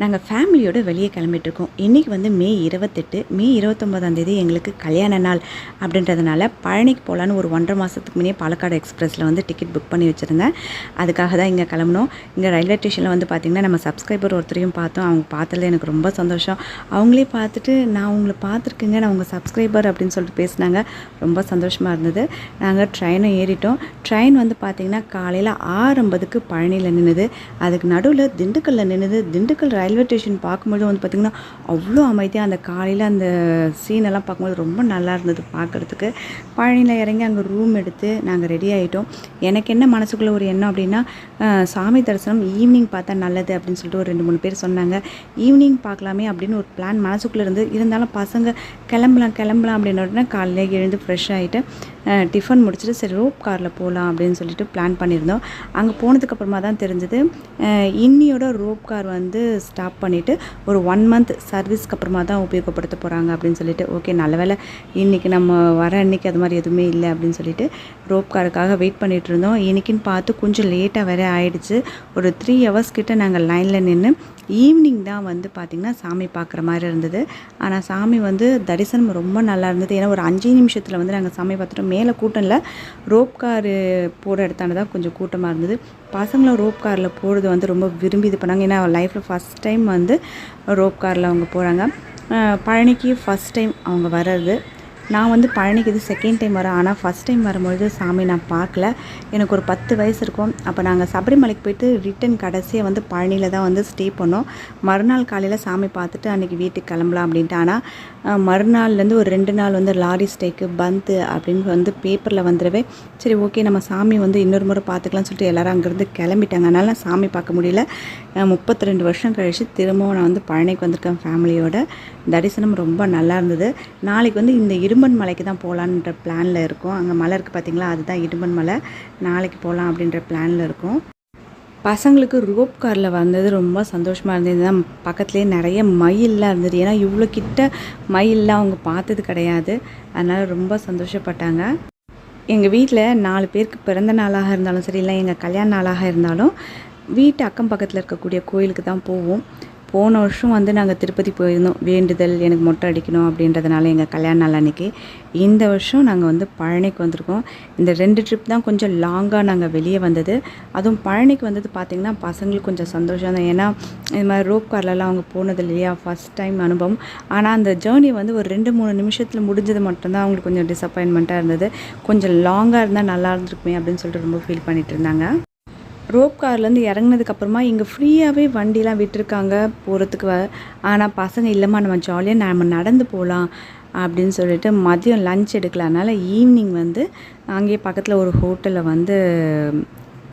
நாங்கள் ஃபேமிலியோடு வெளியே கிளம்பிட்டுருக்கோம். இன்றைக்கி வந்து மே இருபத்தெட்டு மே இருபத்தொம்போதாம் தேதி எங்களுக்கு கல்யாண நாள் அப்படின்றதுனால பழனிக்கு போகலான்னு ஒரு ஒன்றரை மாதத்துக்கு முன்னே பாலக்காடு எக்ஸ்பிரஸில் வந்து டிக்கெட் புக் பண்ணி வச்சுருந்தேன். அதுக்காக தான் இங்கே கிளம்புனோம். இங்கே ரயில்வே ஸ்டேஷனில் வந்து பார்த்திங்கன்னா நம்ம சப்ஸ்கிரைபர் ஒருத்தரையும் பார்த்தோம். அவங்க பார்த்ததுல எனக்கு ரொம்ப சந்தோஷம். அவங்களே பார்த்துட்டு நான் உங்களை பார்த்துருக்கேங்க நான் உங்கள் சப்ஸ்கிரைபர் அப்படின்னு சொல்லிட்டு பேசினாங்க. ரொம்ப சந்தோஷமாக இருந்தது. நாங்கள் ட்ரெயினை ஏறிட்டோம். ட்ரெயின் வந்து பார்த்திங்கன்னா காலையில் ஆறு ஐம்பதுக்கு பழனியில் நின்றுது அதுக்கு நடுவில் திண்டுக்கல்லில் நின்றுது திண்டுக்கல் ரயில்வே ஸ்டேஷன் பார்க்கும்போது வந்து பார்த்திங்கன்னா அவ்வளோ அமைதியாக அந்த காலையில் அந்த சீனெல்லாம் பார்க்கும்போது ரொம்ப நல்லா இருந்தது பார்க்குறதுக்கு. பழனியில் இறங்கி அங்கே ரூம் எடுத்து நாங்கள் ரெடி ஆகிட்டோம் எனக்கு என்ன மனசுக்குள்ளே ஒரு எண்ணம் அப்படின்னா சாமி தரிசனம் ஈவினிங் பார்த்தா நல்லது அப்படின்னு சொல்லிட்டு ஒரு ரெண்டு மூணு பேர் சொன்னாங்க. ஈவினிங் பார்க்கலாமே அப்படின்னு ஒரு பிளான் மனசுக்குள்ளே இருந்து இருந்தாலும் பசங்க கிளம்பலாம் கிளம்பலாம் அப்படின்னு உடனே காலையில் எழுந்து ஃப்ரெஷ் ஆகிட்டு டிஃபன் முடிச்சுட்டு சரி ரோப் காரில் போகலாம் அப்படின்னு சொல்லிட்டு பிளான் பண்ணியிருந்தோம். அங்கே போனதுக்கப்புறமா தான் தெரிஞ்சது. இன்னியோட ரோப் கார் வந்து ஸ்டாப் பண்ணிவிட்டு ஒரு ஒன் மந்த் சர்வீஸ்க்கு அப்புறமா தான் உபயோகப்படுத்த போகிறாங்க அப்படின்னு சொல்லிட்டு ஓகே நல்ல வேளை இன்றைக்கி நம்ம வர அன்னைக்கு அது மாதிரி எதுவுமே இல்லை அப்படின்னு சொல்லிட்டு ரோப் காருக்காக வெயிட் பண்ணிகிட்டு இருந்தோம். இன்னைக்குன்னு பார்த்து கொஞ்சம் லேட்டாக வேறு ஆயிடுச்சு. ஒரு த்ரீ ஹவர்ஸ் கிட்டே நாங்கள் லைனில் நின்று ஈவினிங் தான் வந்து பார்த்திங்கன்னா சாமி பார்க்குற மாதிரி இருந்தது. ஆனால் சாமி வந்து தரிசனம் ரொம்ப நல்லா இருந்தது. ஏன்னா ஒரு அஞ்சு நிமிஷத்தில் வந்து நாங்கள் சாமி பார்த்துட்டோம் மேலே கூட்டம் இல்லை. ரோப் காரு போகிற இடத்தான தான் கொஞ்சம் கூட்டமாக இருந்தது. பசங்களும் ரோப் காரில் போகிறது வந்து ரொம்ப விரும்பி இது பண்ணாங்க. ஏன்னா லைஃப்பில் ஃபஸ்ட் டைம் வந்து ரோப் காரில் அவங்க போகிறாங்க பழனிக்கு ஃபஸ்ட் டைம் அவங்க வர்றது. நான் வந்து பழனிக்கு இது செகண்ட் டைம் வரேன் ஆனால் ஃபஸ்ட் டைம் வரும்பொழுது சாமி நான் பார்க்கல. எனக்கு ஒரு பத்து வயசு இருக்கும். அப்போ நாங்கள் சபரிமலைக்கு போயிட்டு ரிட்டன் கடைசியாக வந்து பழனியில் தான் வந்து ஸ்டே பண்ணோம். மறுநாள் காலையில் சாமி பார்த்துட்டு அன்றைக்கி வீட்டுக்கு கிளம்பலாம் அப்படின்ட்டு. ஆனால் மறுநாள்லேருந்து ஒரு ரெண்டு நாள் வந்து லாரி ஸ்டேக்கு பந்து அப்படின்னு வந்து பேப்பரில் வந்துடவே சரி ஓகே நம்ம சாமி வந்து இன்னொரு முறை பார்த்துக்கலாம்னு சொல்லிட்டு எல்லாரும் அங்கேருந்து கிளம்பிட்டாங்க. அதனால் நான் சாமி பார்க்க முடியல. முப்பத்தி ரெண்டு வருஷம் கழித்து திரும்பவும் நான் வந்து பழனிக்கு வந்திருக்கேன் ஃபேமிலியோட தரிசனம் ரொம்ப நல்லா இருந்தது. நாளைக்கு வந்து இந்த இரும்பன் மலைக்கு தான் போகலான்ற பிளானில் இருக்கும். அங்கே மலை இருக்குது பார்த்தீங்களா அதுதான் இரும்பன் மலை. நாளைக்கு போகலாம் அப்படின்ற பிளானில் இருக்கும். பசங்களுக்கு ரோப் காரில் வந்தது ரொம்ப சந்தோஷமாக இருந்தது. தான் பக்கத்துலேயே நிறைய மயிலெலாம் இருந்தது. ஏன்னா இவ்வளோ கிட்ட மயிலெலாம் அவங்க பார்த்தது கிடையாது. அதனால் ரொம்ப சந்தோஷப்பட்டாங்க. எங்கள் வீட்டில் நாலு பேருக்கு பிறந்த நாளாக இருந்தாலும் சரி இல்லை எங்கள் கல்யாண நாளாக இருந்தாலும் வீட்டு அக்கம் பக்கத்தில் இருக்கக்கூடிய கோயிலுக்கு தான் போவோம். போன வருஷம் வந்து நாங்கள் திருப்பதி போயிருந்தோம். வேண்டுதல் எனக்கு மொட்டை அடிக்கணும் அப்படின்றதுனால எங்கள் கல்யாண நாள் அன்றைக்கி இந்த வருஷம் நாங்கள் வந்து பழனிக்கு வந்திருக்கோம். இந்த ரெண்டு ட்ரிப் தான் கொஞ்சம் லாங்காக நாங்கள் வெளியே வந்தது. அதுவும் பழனிக்கு வந்தது பார்த்திங்கன்னா பசங்களுக்கு கொஞ்சம் சந்தோஷம் தான். ஏன்னா இது மாதிரி ரோப் கார்லலாம் அவங்க போனது இல்லையா? ஃபஸ்ட் டைம் அனுபவம். ஆனால் அந்த ஜேர்னி வந்து ஒரு ரெண்டு மூணு நிமிஷத்தில் முடிஞ்சது மட்டும்தான் அவங்களுக்கு கொஞ்சம் டிசப்பாயின்மெண்ட்டாக இருந்தது. கொஞ்சம் லாங்காக இருந்தால் நல்லா இருந்திருக்குமே அப்படின்னு சொல்லிட்டு ரொம்ப ஃபீல் பண்ணிகிட்டு இருந்தாங்க. ரோப் கார்லேருந்து இறங்குனதுக்கப்புறமா இங்கே ஃப்ரீயாகவே வண்டிலாம் விட்டுருக்காங்க போகிறதுக்கு ஆனால் பசங்க இல்லைம்மா நம்ம ஜாலியாக நம்ம நடந்து போகலாம் அப்படின்னு சொல்லிட்டு மதியம் லஞ்ச் எடுக்கல. அதனால் ஈவினிங் வந்து அங்கேயே பக்கத்தில் ஒரு ஹோட்டலில் வந்து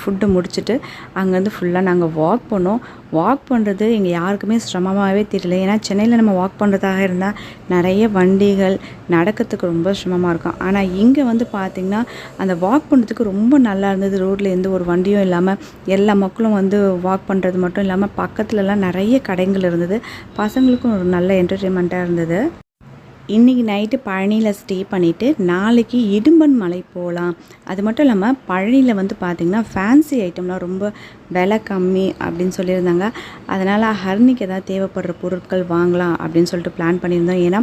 ஃபுட்டு முடிச்சுட்டு அங்கேருந்து ஃபுல்லாக நாங்கள் வாக் பண்ணோம். வாக் பண்ணுறது எங்கள் யாருக்குமே சிரமமாகவே தெரியல. ஏன்னா சென்னையில் நம்ம வாக் பண்ணுறதாக இருந்தால் நிறைய வண்டிகள் நடக்கிறதுக்கு ரொம்ப சிரமமாக இருக்கும். ஆனால் இங்கே வந்து பார்த்திங்கன்னா அந்த வாக் பண்ணுறதுக்கு ரொம்ப நல்லா இருந்தது. ரோட்டில் எந்த ஒரு வண்டியும் இல்லாமல் எல்லா மக்களும் வந்து வாக் பண்ணுறது மட்டும் இல்லாமல் பக்கத்துலலாம் நிறைய கடைகள் இருந்தது. பசங்களுக்கும் ஒரு நல்ல என்டர்டெயின்மெண்ட்டாக இருந்தது. இன்றைக்கி நைட்டு பழனியில் ஸ்டே பண்ணிவிட்டு நாளைக்கு இடும்பன் மலை போகலாம் அது மட்டும் இல்லாமல் பழனியில் வந்து பார்த்திங்கன்னா ஃபேன்சி ஐட்டம்லாம் ரொம்ப விலை கம்மி அப்படின்னு சொல்லியிருந்தாங்க. அதனால் ஹர்னிக்கு ஏதாவது தேவைப்படுற பொருட்கள் வாங்கலாம் அப்படின்னு சொல்லிட்டு பிளான் பண்ணியிருந்தோம். ஏன்னா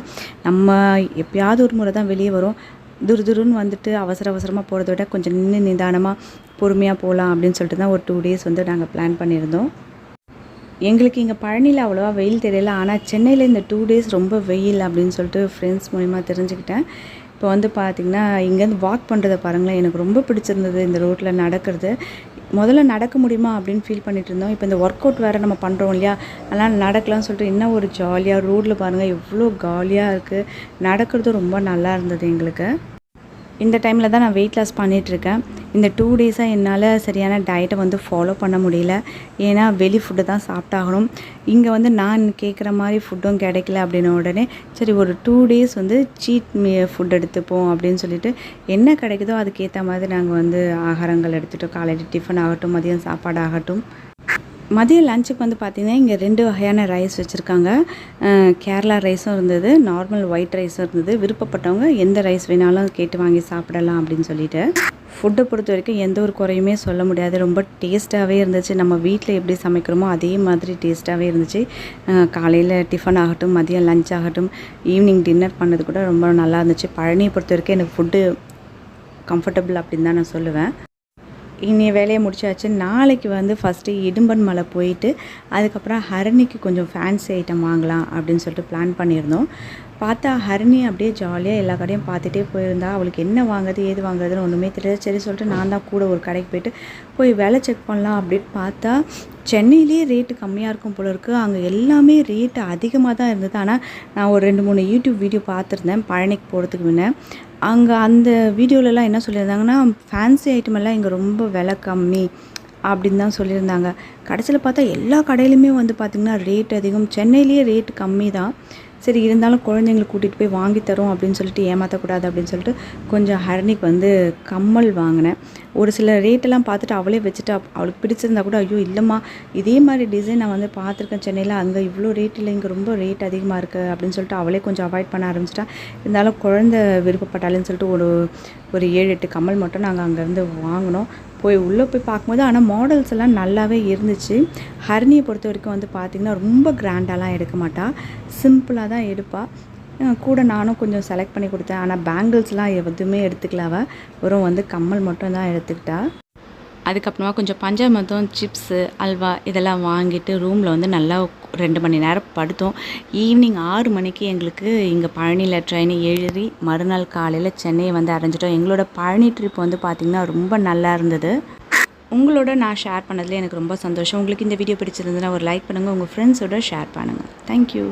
நம்ம எப்பயாவது ஒரு முறை தான் வெளியே வரும். துருதுருன்னு வந்துட்டு அவசர அவசரமாக போகிறத விட கொஞ்சம் நின்று நிதானமாக பொறுமையாக போகலாம் அப்படின்னு சொல்லிட்டு தான் ஒரு டூ டேஸ் வந்து நாங்கள் பிளான் பண்ணியிருந்தோம். எங்களுக்கு இங்கே பழனியில் அவ்வளோவா வெயில் தெரியல. ஆனால் சென்னையில் இந்த டூ டேஸ் ரொம்ப வெயில் அப்படின்னு சொல்லிட்டு ஃப்ரெண்ட்ஸ் மூலிமா தெரிஞ்சுக்கிட்டேன். இப்போ வந்து பார்த்திங்கன்னா இங்கேருந்து வாக் பண்ணுறதை பாருங்களேன். எனக்கு ரொம்ப பிடிச்சிருந்தது இந்த ரோட்டில் நடக்கிறது. முதல்ல நடக்க முடியுமா அப்படின்னு ஃபீல் பண்ணிட்டு இருந்தோம். இப்போ இந்த ஒர்க் அவுட் வேறு நம்ம பண்ணுறோம் இல்லையா? அதெல்லாம் நடக்கலாம்னு சொல்லிட்டு இன்னும் ஒரு ஜாலியாக ரோட்டில் பாருங்கள் எவ்வளோ காலியாக இருக்குது நடக்கிறது ரொம்ப நல்லா இருந்தது எங்களுக்கு. இந்த டைமில் தான் நான் வெயிட் லாஸ் பண்ணிகிட்ருக்கேன் இந்த டூ டேஸாக என்னால் சரியான டயட்டை வந்து ஃபாலோ பண்ண முடியல. ஏன்னா வெளி ஃபுட்டு தான் சாப்பிட்டாகணும். இங்கே வந்து நான் கேட்குற மாதிரி ஃபுட்டும் கிடைக்கல அப்படின்ன உடனே சரி ஒரு டூ டேஸ் வந்து சீட் ஃபுட் எடுத்துப்போம் அப்படின்னு சொல்லிட்டு என்ன கிடைக்குதோ அதுக்கேற்ற மாதிரி நாங்கள் வந்து ஆகாரங்கள் எடுத்துகிட்டோம் காலையில் டிஃபன் ஆகட்டும் மதியம் சாப்பாடு ஆகட்டும் மதிய லஞ்சுக்கு வந்து பார்த்திங்கன்னா இங்கே ரெண்டு வகையான ரைஸ் வச்சுருக்காங்க. கேரளா ரைஸும் இருந்தது நார்மல் ஒயிட் ரைஸும் இருந்தது. விருப்பப்பட்டவங்க எந்த ரைஸ் வேணாலும் கேட்டு வாங்கி சாப்பிடலாம் அப்படின்னு சொல்லிட்டு. ஃபுட்டை பொறுத்த வரைக்கும் எந்த ஒரு குறையுமே சொல்ல முடியாது. ரொம்ப டேஸ்ட்டாகவே இருந்துச்சு. நம்ம வீட்டில் எப்படி சமைக்கிறோமோ அதே மாதிரி டேஸ்ட்டாகவே இருந்துச்சு. காலையில் டிஃபன் ஆகட்டும் மதியம் லஞ்ச் ஆகட்டும் ஈவினிங் டின்னர் பண்ணது கூட ரொம்ப நல்லா இருந்துச்சு. பழனியை பொறுத்த வரைக்கும் எனக்கு ஃபுட்டு கம்ஃபர்டபுள் அப்படின்னு தான் நான் சொல்லுவேன். இனி வேலையை முடிச்சாச்சு. நாளைக்கு வந்து ஃபஸ்ட்டு இடும்பன் மலை போயிட்டு அதுக்கப்புறம் ஹரணிக்கு கொஞ்சம் ஃபேன்சி ஐட்டம் வாங்கலாம் அப்படின்னு சொல்லிட்டு பிளான் பண்ணியிருந்தோம். பார்த்தா ஹரிணி அப்படியே ஜாலியாக எல்லா கடையும் பார்த்துட்டே போயிருந்தா. அவளுக்கு என்ன வாங்குறது ஏது வாங்குறதுன்னு ஒன்றுமே தெரியாது. சரி சொல்லிட்டு நான் தான் கூட ஒரு கடைக்கு போயிட்டு போய் வேலை செக் பண்ணலாம் அப்படின்னு பார்த்தா சென்னையிலேயே ரேட்டு கம்மியாக இருக்கும் போல இருக்குது அங்கே எல்லாமே ரேட்டு அதிகமாக தான் இருந்தது. ஆனால் நான் ஒரு ரெண்டு மூணு யூடியூப் வீடியோ பார்த்துருந்தேன் பழனிக்கு போகிறதுக்கு முன்னே. அங்கே அந்த வீடியோலலாம் என்ன சொல்லியிருந்தாங்கன்னா ஃபேன்சி ஐட்டம் எல்லாம் இங்கே ரொம்ப விலை கம்மி அப்படின்னு தான் சொல்லியிருந்தாங்க. கடைசியில் பார்த்தா எல்லா கடையிலுமே வந்து பார்த்திங்கன்னா ரேட் அதிகம். சென்னையிலேயே ரேட் கம்மி தான். சரி இருந்தாலும் குழந்தைங்களை கூட்டிகிட்டு போய் வாங்கி தரோம் அப்படின்னு சொல்லிட்டு ஏமாற்றக்கூடாது அப்படின்னு சொல்லிட்டு கொஞ்சம் ஹரணிக்கு வந்து கம்மல் வாங்கினேன். ஒரு சில ரேட்டெல்லாம் பார்த்துட்டு அவளே வச்சுட்டு அவளுக்கு பிடிச்சிருந்தா கூட ஐயோ இல்லைம்மா இதே மாதிரி டிசைன் நான் வந்து பார்த்துருக்கேன் சென்னையில் அங்கே இவ்வளோ ரேட் இல்லை இங்கே ரொம்ப ரேட் அதிகமாக இருக்குது அப்படின்னு சொல்லிட்டு அவளே கொஞ்சம் அவாய்ட் பண்ண ஆரம்பிச்சிட்டா. இருந்தாலும் குழந்தை விருப்பப்பட்டாலேன்னு சொல்லிட்டு ஒரு ஒரு ஏழு எட்டு கம்மல் மட்டும் நாங்கள் அங்கேருந்து வாங்கினோம். போய் உள்ளே போய் பார்க்கும்போது ஆனால் மாடல்ஸ் எல்லாம் நல்லாவே இருந்துச்சு. ஹரிணியை பொறுத்த வரைக்கும் வந்து பார்த்திங்கன்னா ரொம்ப கிராண்டாலாம் எடுக்க மாட்டாள் சிம்பிளாக தான் எடுப்பாள் கூட நானும் கொஞ்சம் செலக்ட் பண்ணி கொடுத்தேன். ஆனால் பேங்கிள்ஸ்லாம் எதுவுமே எடுத்துக்கலாவா வெறும் வந்து கம்மல் மட்டும் தான் எடுத்துக்கிட்டா. அதுக்கப்புறமா கொஞ்சம் பஞ்சாமத்தம் சிப்ஸு அல்வா இதெல்லாம் வாங்கிட்டு ரூமில் வந்து நல்லா ரெண்டு மணி நேரம் படுத்தோம். ஈவினிங் ஆறு மணிக்கு எங்களுக்கு இங்கே பழனியில் ட்ரெயின் ஏறி மறுநாள் காலையில் சென்னையை வந்து அடைஞ்சிட்டோம். எங்களோட பழனி ட்ரிப் வந்து பார்த்திங்கன்னா ரொம்ப நல்லா இருந்தது. உங்களோட நான் ஷேர் பண்ணதில் எனக்கு ரொம்ப சந்தோஷம். உங்களுக்கு இந்த வீடியோ பிடிச்சிருந்ததுன்னா ஒரு லைக் பண்ணுங்கள் உங்கள் ஃப்ரெண்ட்ஸோட ஷேர் பண்ணுங்கள் தேங்க்யூ